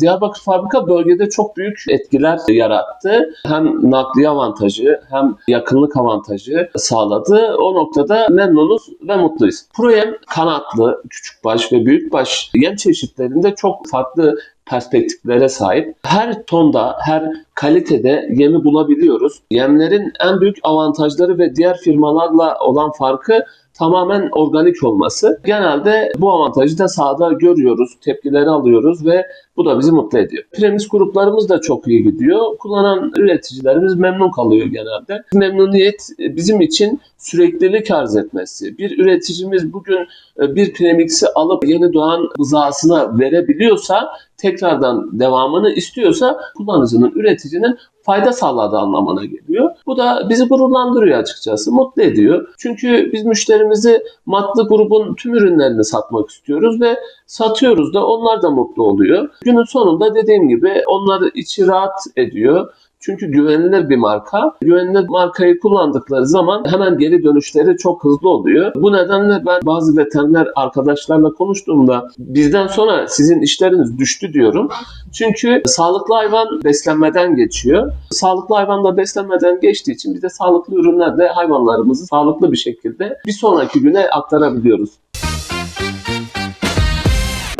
Diyarbakır fabrika bölgede çok büyük etkiler yarattı. Hem nakliye avantajı hem yakınlık avantajı sağladı. O noktada memnunuz ve mutluyuz. Projem kanatlı, küçükbaş ve büyükbaş yem çeşitlerinde çok farklı perspektiflere sahip. Her tonda, her kalitede yemi bulabiliyoruz. Yemlerin en büyük avantajları ve diğer firmalarla olan farkı tamamen organik olması. Genelde bu avantajı da sahada görüyoruz, tepkileri alıyoruz ve bu da bizi mutlu ediyor. Premis gruplarımız da çok iyi gidiyor. Kullanan üreticilerimiz memnun kalıyor genelde. Memnuniyet bizim için süreklilik arz etmesi. Bir üreticimiz bugün e, bir premix'i alıp yeni doğan buzağısına verebiliyorsa tekrardan devamını istiyorsa kullanıcının, üreticinin fayda sağladığı anlamına geliyor. Bu da bizi gururlandırıyor açıkçası, mutlu ediyor. Çünkü biz müşterimizi matlı grubun tüm ürünlerini satmak istiyoruz ve satıyoruz da onlar da mutlu oluyor. Günün sonunda dediğim gibi onlar içi rahat ediyor. Çünkü güvenilir bir marka. Güvenilir markayı kullandıkları zaman hemen geri dönüşleri çok hızlı oluyor. Bu nedenle ben bazı veteriner arkadaşlarla konuştuğumda bizden sonra sizin işleriniz düştü diyorum. Çünkü sağlıklı hayvan beslenmeden geçiyor. Sağlıklı hayvan da beslenmeden geçtiği için biz de sağlıklı ürünlerle hayvanlarımızı sağlıklı bir şekilde bir sonraki güne aktarabiliyoruz.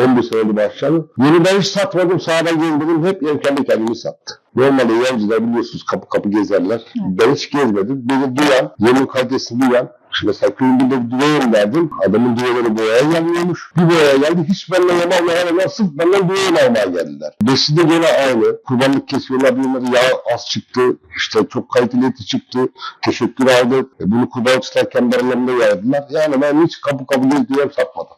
11 senedir başladı. Yeni ben hiç satmadım. Sağdan gezmedim. Hep ev kendi kendimi sattı. Normalde yancılar biliyorsunuz kapı kapı gezerler. Ben hiç gezmedim. Beni duyan, yemin kalitesini duyan, Şimdi mesela köyümde bir düve verdim. Adamın düveleri boyaya gelmiyormuş. Bir boyaya geldi. Hiç benden yem almaya hemen sırf benden düve almaya geldiler. Besi de gene aynı. Kurbanlık kesiyorlar diyorlar. Yağ az çıktı. İşte çok kaliteli eti çıktı. Teşekkür aldık. E bunu kurban tutarken aralarında yaydılar. Yani ben hiç kapı kapı gezdiğim satmadım.